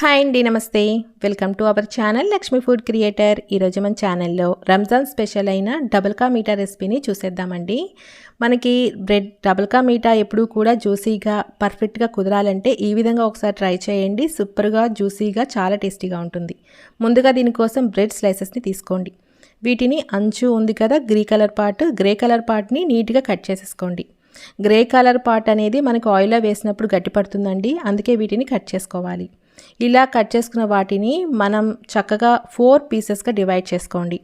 Hi అండి నమస్తే. Welcome to our channel Lakshmi food creator. ఈరోజు మన ఛానల్లో రంజాన్ స్పెషల్ అయిన డబుల్ కా మీఠా రెసిపీని చూసేద్దామండి. మనకి బ్రెడ్ డబుల్ కా మీఠా ఎప్పుడూ కూడా జ్యూసీగా పర్ఫెక్ట్గా కుదరాలంటే ఈ విధంగా ఒకసారి ట్రై చేయండి. సూపర్గా జ్యూసీగా చాలా టేస్టీగా ఉంటుంది. ముందుగా దీనికోసం బ్రెడ్ స్లైసెస్ని తీసుకోండి. వీటిని అంచు ఉంది కదా grey colour part grey colour పార్ట్ని నీట్గా కట్ చేసేసుకోండి. గ్రే కలర్ పార్ట్ అనేది మనకు ఆయిల్లో వేసినప్పుడు గట్టిపడుతుందండి అందుకే వీటిని కట్ చేసుకోవాలి. ఇలా కట్ చేసుకున్న వాటిని మనం చక్కగా ఫోర్ పీసెస్గా డివైడ్ చేసుకోండి.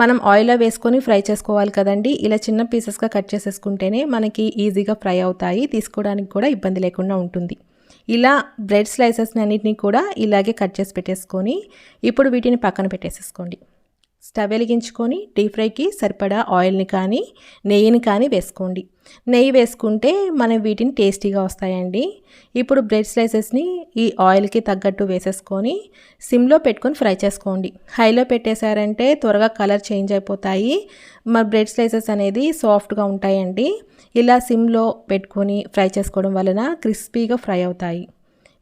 మనం ఆయిల్లో వేసుకొని ఫ్రై చేసుకోవాలి కదండి. ఇలా చిన్న పీసెస్గా కట్ చేసేసుకుంటేనే మనకి ఈజీగా ఫ్రై అవుతాయి. తీసుకోవడానికి కూడా ఇబ్బంది లేకుండా ఉంటుంది. ఇలా బ్రెడ్ స్లైసెస్ అన్నింటినీ కూడా ఇలాగే కట్ చేసి పెట్టేసుకొని ఇప్పుడు వీటిని పక్కన పెట్టేసేసుకోండి. స్టవ్ వెలిగించుకొని డీప్ ఫ్రైకి సరిపడా ఆయిల్ని కానీ నెయ్యిని కానీ వేసుకోండి. నెయ్యి వేసుకుంటే మనం వీటిని టేస్టీగా వస్తాయండి. ఇప్పుడు బ్రెడ్ స్లైసెస్ని ఈ ఆయిల్కి తగ్గట్టు వేసేసుకొని సిమ్లో పెట్టుకొని ఫ్రై చేసుకోండి. హైలో పెట్టేశారంటే త్వరగా కలర్ చేంజ్ అయిపోతాయి. మన బ్రెడ్ స్లైసెస్ అనేది సాఫ్ట్గా ఉంటాయండి. ఇలా సిమ్లో పెట్టుకొని ఫ్రై చేసుకోవడం వలన క్రిస్పీగా ఫ్రై అవుతాయి.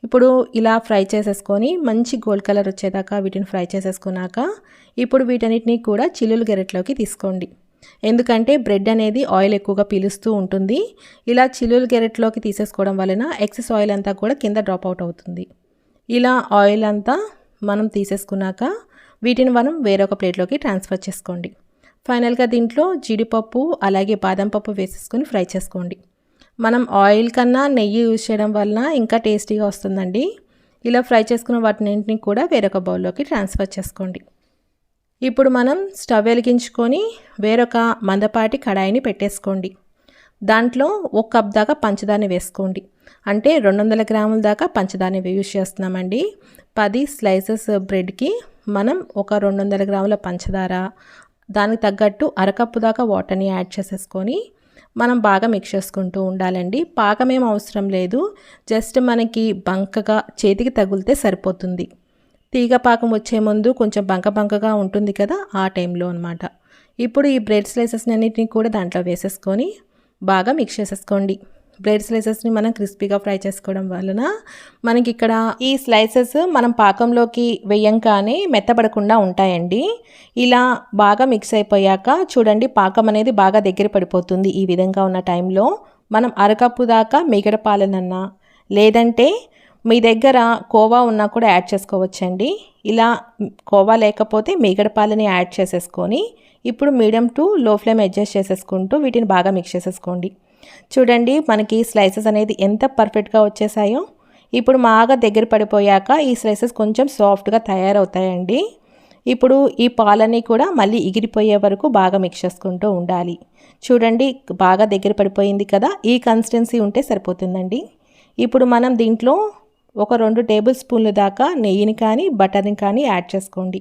ఇప్పుడు ఇలా ఫ్రై చేసేసుకొని మంచి గోల్డ్ కలర్ వచ్చేదాకా వీటిని ఫ్రై చేసేసుకున్నాక ఇప్పుడు వీటన్నిటిని కూడా చిల్లులు గెరెట్లోకి తీసుకోండి. ఎందుకంటే బ్రెడ్ అనేది ఆయిల్ ఎక్కువగా పీలుస్తూ ఉంటుంది. ఇలా చిల్లులు గెరెట్లోకి తీసేసుకోవడం వలన ఎక్సెస్ ఆయిల్ అంతా కూడా కింద డ్రాప్ అవుట్ అవుతుంది. ఇలా ఆయిల్ అంతా మనం తీసేసుకున్నాక వీటిని మనం వేరొక ప్లేట్లోకి ట్రాన్స్ఫర్ చేసుకోండి. ఫైనల్గా దీంట్లో జీడిపప్పు అలాగే బాదం పప్పు వేసేసుకొని ఫ్రై చేసుకోండి. మనం ఆయిల్ కన్నా నెయ్యి యూజ్ చేయడం వలన ఇంకా టేస్టీగా వస్తుందండి. ఇలా ఫ్రై చేసుకున్న వాటిని కూడా వేరొక బౌల్లోకి ట్రాన్స్ఫర్ చేసుకోండి. ఇప్పుడు మనం స్టవ్ వెలిగించుకొని వేరొక మందపాటి కడాయిని పెట్టేసుకోండి. దాంట్లో ఒక కప్ దాకా పంచదాన్ని వేసుకోండి. అంటే రెండు వందల గ్రాముల దాకా పంచదాన్ని యూజ్ చేస్తున్నామండి. పది స్లైసెస్ బ్రెడ్కి మనం ఒక రెండు వందల గ్రాముల పంచదార దానికి తగ్గట్టు అరకప్పు దాకా వాటర్ని యాడ్ చేసేసుకొని మనం బాగా మిక్స్ చేసుకుంటూ ఉండాలండి. పాకం ఏం అవసరం లేదు. జస్ట్ మనకి బంకగా చేతికి తగిలితే సరిపోతుంది. తీగ పాకం వచ్చే ముందు కొంచెం బంక బంకగా ఉంటుంది కదా ఆ టైంలో అనమాట ఇప్పుడు ఈ బ్రెడ్ స్లైసెస్ని అన్నింటినీ కూడా దాంట్లో వేసేసుకొని బాగా మిక్స్ చేసేసుకోండి. బ్రెడ్ స్లైసెస్ని మనం క్రిస్పీగా ఫ్రై చేసుకోవడం వలన మనకి ఇక్కడ ఈ స్లైసెస్ మనం పాకంలోకి వేయంగానే మెత్తబడకుండా ఉంటాయండి. ఇలా బాగా మిక్స్ అయిపోయాక చూడండి పాకం అనేది బాగా దగ్గర పడిపోతుంది ఈ విధంగా ఉన్న టైంలో. మనం అరకప్పు దాకా మిగడ పాలనన్నా లేదంటే మీ దగ్గర కోవా ఉన్నా కూడా యాడ్ చేసుకోవచ్చండి. ఇలా కోవా లేకపోతే మిగడ పాలని యాడ్ చేసేసుకొని ఇప్పుడు medium to low flame adjust చేసేసుకుంటూ వీటిని బాగా మిక్స్ చేసేసుకోండి. చూడండి మనకి స్లైసెస్ అనేది ఎంత పర్ఫెక్ట్గా వచ్చేసాయో. ఇప్పుడు బాగా దగ్గర పడిపోయాక ఈ స్లైసెస్ కొంచెం సాఫ్ట్గా తయారవుతాయండి. ఇప్పుడు ఈ పాలని కూడా మళ్ళీ ఎగిరిపోయే వరకు బాగా మిక్స్ చేసుకుంటూ ఉండాలి. చూడండి బాగా దగ్గర పడిపోయింది కదా ఈ కన్సిస్టెన్సీ ఉంటే సరిపోతుందండి. ఇప్పుడు మనం దీంట్లో ఒక రెండు టేబుల్ స్పూన్లు దాకా నెయ్యిని కానీ బటర్ని కానీ యాడ్ చేసుకోండి.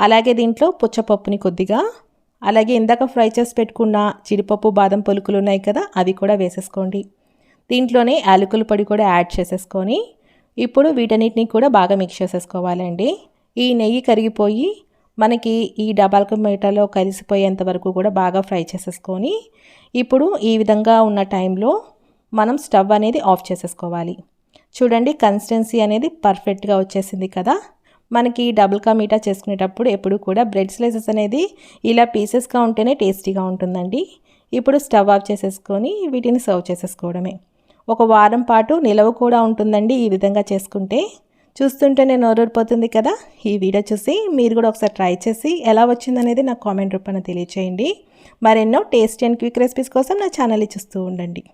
అలాగే దీంట్లో పుచ్చపప్పుని కొద్దిగా అలాగే ఇందాక ఫ్రై చేసి పెట్టుకున్న జీడిపప్పు బాదం పొలుకులు ఉన్నాయి కదా అవి కూడా వేసేసుకోండి. దీంట్లోనే యాలకుల పొడి కూడా యాడ్ చేసేసుకొని ఇప్పుడు వీటన్నిటిని కూడా బాగా మిక్స్ చేసేసుకోవాలండి. ఈ నెయ్యి కరిగిపోయి మనకి ఈ డబాల్ మీటలో కలిసిపోయేంత వరకు కూడా బాగా ఫ్రై చేసేసుకొని ఇప్పుడు ఈ విధంగా ఉన్న టైంలో మనం స్టవ్ అనేది ఆఫ్ చేసేసుకోవాలి. చూడండి కన్సిస్టెన్సీ అనేది పర్ఫెక్ట్గా వచ్చేసింది కదా. మనకి డబుల్ కా మీఠా చేసుకునేటప్పుడు ఎప్పుడు కూడా బ్రెడ్ స్లైసెస్ అనేది ఇలా పీసెస్గా ఉంటేనే టేస్టీగా ఉంటుందండి. ఇప్పుడు స్టవ్ ఆఫ్ చేసేసుకొని వీటిని సర్వ్ చేసేసుకోవడమే. ఒక వారం పాటు నిలవ కూడా ఉంటుందండి ఈ విధంగా చేసుకుంటే. చూస్తుంటే నేను నోరూరిపోతుంది కదా. ఈ వీడియో చూసి మీరు కూడా ఒకసారి ట్రై చేసి ఎలా వచ్చిందనేది నాకు కామెంట్ రూపాన తెలియచేయండి. మరెన్నో టేస్టీ అండ్ క్విక్ రెసిపీస్ కోసం నా ఛానల్ని చూస్తూ ఉండండి.